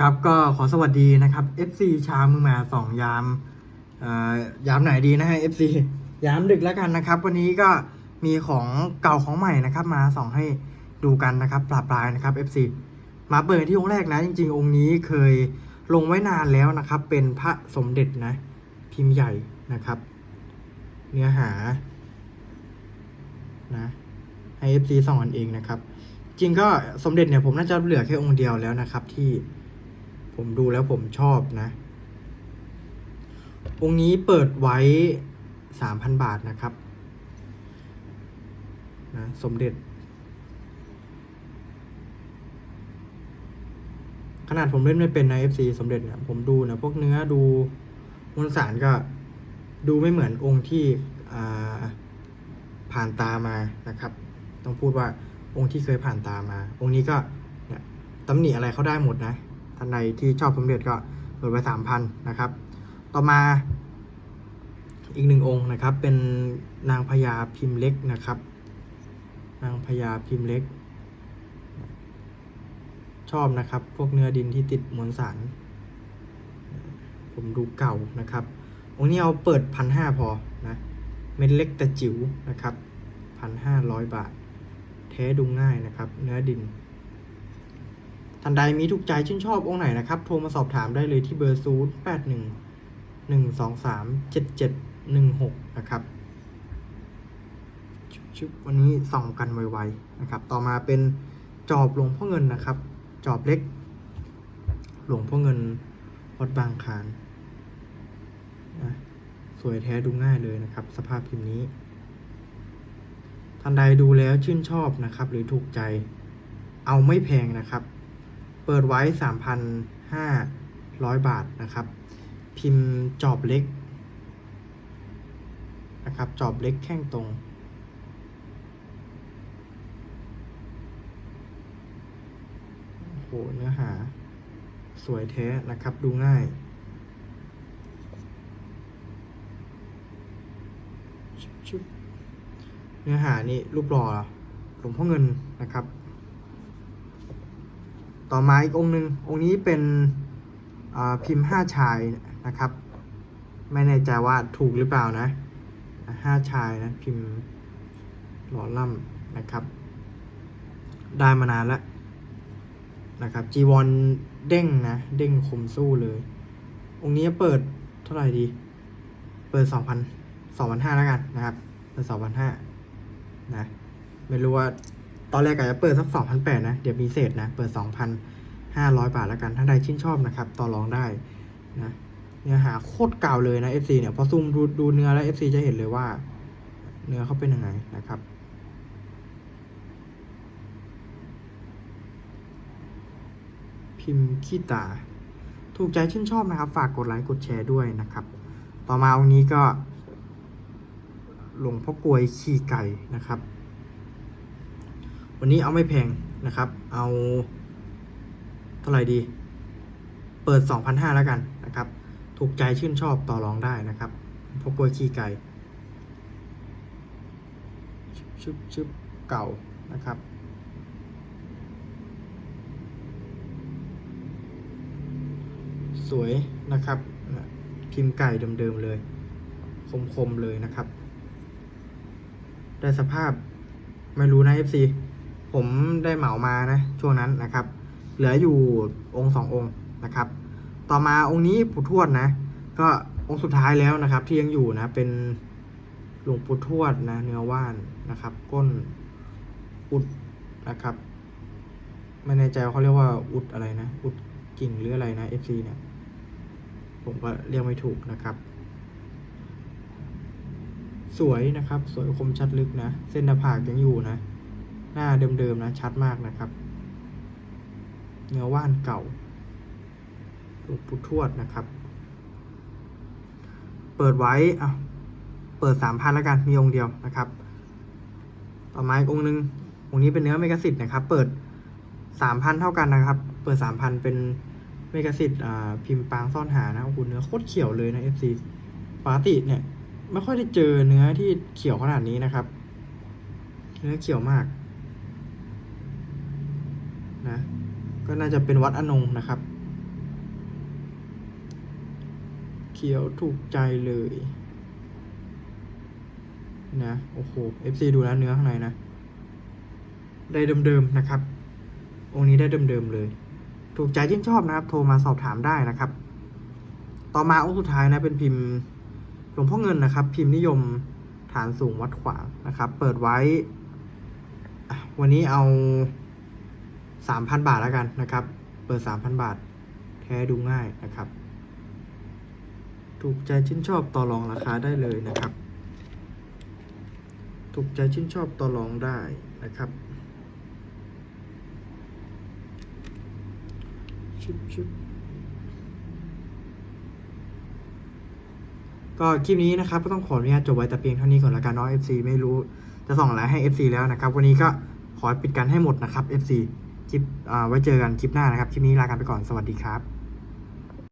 ครับก็ขอสวัสดีนะครับ FC ชามือหมาสองยามอ่อยามไหนดีนะฮะ FC ยามดึกแล้วกันนะครับ วันนี้ก็มีของเก่าของใหม่นะครับ มาส่องให้ดูกันนะครับปลาปลายนะครับ FC มาเปิดที่องค์แรกนะ จริง ๆ องค์นี้เคยลงไว้นานแล้วนะครับ เป็นพระสมเด็จนะ พิมพ์ใหญ่นะครับ เนื้อหานะให้ FC ส่องกันเองนะครับ จริงก็สมเด็จเนี่ยผมน่าจะเหลือแค่องค์เดียวแล้วนะครับที่ ผมดูแล้วผมชอบนะ องค์นี้เปิดไว้สามพันบาทนะครับนะสมเด็จ ขนาดผมเล่นไม่เป็นนะ FC สมเด็จเนี่ยผมดูนะพวกเนื้อดูมวลสารก็ดูไม่เหมือนองค์ที่ผ่านตามานะครับ ต้องพูดว่าองค์ที่เคยผ่านตามา องค์นี้ก็เนี่ยตำหนิอะไรเขาได้หมดนะ ท่านใดที่ชอบสมเด็จก็เปิดไว้สามพันนะครับ ต่อมาอีกหนึ่งองค์นะครับเป็นนางพญาพิมพ์เล็กนะครับ นางพญาพิมพ์เล็ก ชอบนะครับ พวกเนื้อดินที่ติดมวลสาร ผมดูเก่านะครับ องค์นี้เอาเปิดพันห้าพอนะเม็ดเล็กแต่จิ๋วนะครับพันห้าร้อยบาท แท้ดูง่ายนะครับ เนื้อดิน ท่านใดมีถูกใจชื่นชอบองค์ไหนนะครับ โทรมาสอบถามได้เลยที่เบอร์ 0 8 1 1 2 3 7 7 1 6 นะครับชุบวันนี้ส่องกันไวๆนะครับ ต่อมาเป็นจอบหลวงพ่อเงินนะครับ จอบเล็ก หลวงพ่อเงินวัดบางคานสวยแท้ดูง่ายเลยนะครับ สภาพพิมพ์นี้ ท่านใดดูแล้วชื่นชอบนะครับ หรือถูกใจ เอาไม่แพงนะครับ เปิดไว้ 3,500 บาทนะครับ พิมพ์จอบเล็กนะครับ จอบเล็กแข้งตรง โห เนื้อหา สวยแท้นะครับ ดูง่าย เนื้อหานี่รูปหล่อหลวงพ่อเงินนะครับ ต่อมาอีกองค์หนึ่งองค์นี้เป็นพิมพ์ห้าชายนะครับ ไม่แน่ใจว่าถูกหรือเปล่านะห้าชายนะพิมพ์หล่อล่ำนะครับ ได้มานานแล้วนะครับจีวรเด้งนะ เด้งคมสู้เลย องค์นี้เปิดเท่าไหร่ดี เปิดสองพันสองพันห้าแล้วกันนะครับ เปิดสองพันห้านะ ไม่รู้ว่า ตอนแรกอาจจะเปิดสักสองพันแปดนะ เดี๋ยวมีเศษนะ เปิดสองพันห้าร้อยบาทแล้วกันถ้าใดชื่นชอบนะครับ ต่อรองได้นะ เนื้อหาโคตรเก่าเลยนะ FC เนี่ย พอซูมดูดูเนื้อแล้ว FC จะเห็นเลยว่า เนื้อเขาเป็นยังไงนะครับพิมพ์ขี้ตา ถูกใจชื่นชอบนะครับ ฝากกดไลค์ กดแชร์ด้วยนะครับ ต่อมาวันนี้ก็ หลวงพ่อกลวยขี่ไก่นะครับ วันนี้เอาไม่แพงนะครับ เอาเท่าไหร่ดี เปิด 2,500แล้วกันนะครับ ถูกใจชื่นชอบต่อรองได้นะครับพวกกล้วยขี้ไก่ชุบชุบเก่านะครับ สวยนะครับ พิมพ์ไก่เดิมๆเลย คมๆเลยนะครับ ได้สภาพไม่รู้นะ FC ผมได้เหมามานะช่วงนั้นนะครับ เหลืออยู่องค์สององค์นะครับ ต่อมาองค์นี้ปู่ทวดนะ ก็องค์สุดท้ายแล้วนะครับ ที่ยังอยู่นะเป็นหลวงปู่ทวดนะ เนื้อว่านนะครับ ก้นอุดนะครับไม่แน่ใจว่าเขาเรียกว่าอุดอะไรนะ อุดกิ่งหรืออะไรนะ FC เนี่ย ผมก็เรียกไม่ถูกนะครับ สวยนะครับ สวยคมชัดลึกนะ เส้นหน้าผากยังอยู่นะ หน้าเดิมๆนะชัดมากนะครับ เนื้อว่านเก่าหลวงปู่ทวดนะครับ เปิดไว้อะเปิดสามพันแล้วกันมีองค์เดียวนะครับ ต่อมาอีกองค์หนึ่งองค์นี้เป็นเนื้อเมกสิทธิ์นะครับ เปิดสามพันเท่ากันนะครับ เปิดสามพันเป็นเมกสิทธิ์พิมพ์ปางซ่อนหานะโอ้โหเนื้อโคตรเขียวเลยนะ FC ปกติเนี่ยไม่ค่อยได้เจอเนื้อที่เขียวขนาดนี้นะครับ เนื้อเขียวมาก นะก็น่าจะเป็นวัดอนงนะครับ เขียวถูกใจเลยนะโอ้โห FC ดูแล้วเนื้อข้างในนะ ได้เดิมๆนะครับ องค์นี้ได้เดิมๆเลย ถูกใจชื่นชอบนะครับ โทรมาสอบถามได้นะครับ ต่อมาองค์สุดท้ายนะเป็นพิมพ์หลวงพ่อเงินนะครับ พิมพ์นิยมฐานสูงวัดขวางนะครับ เปิดไว้ วันนี้เอา สามพันบาทแล้วกันนะครับ เปิดสามพันบาท แท้ดูง่ายนะครับ ถูกใจชื่นชอบต่อรองราคาได้เลยนะครับ ถูกใจชื่นชอบต่อรองได้นะครับชุบชุบก็คลิปนี้นะครับก็ต้องขออนุญาตจบไว้แต่เพียงเท่านี้ก่อนละกันเนาะ FC ไม่รู้จะส่งอะไรให้ FC แล้วนะครับ วันนี้ก็ขอปิดกันให้หมดนะครับ FC คลิปไว้เจอกันคลิปหน้านะครับ คลิปนี้ลากันไปก่อนสวัสดีครับ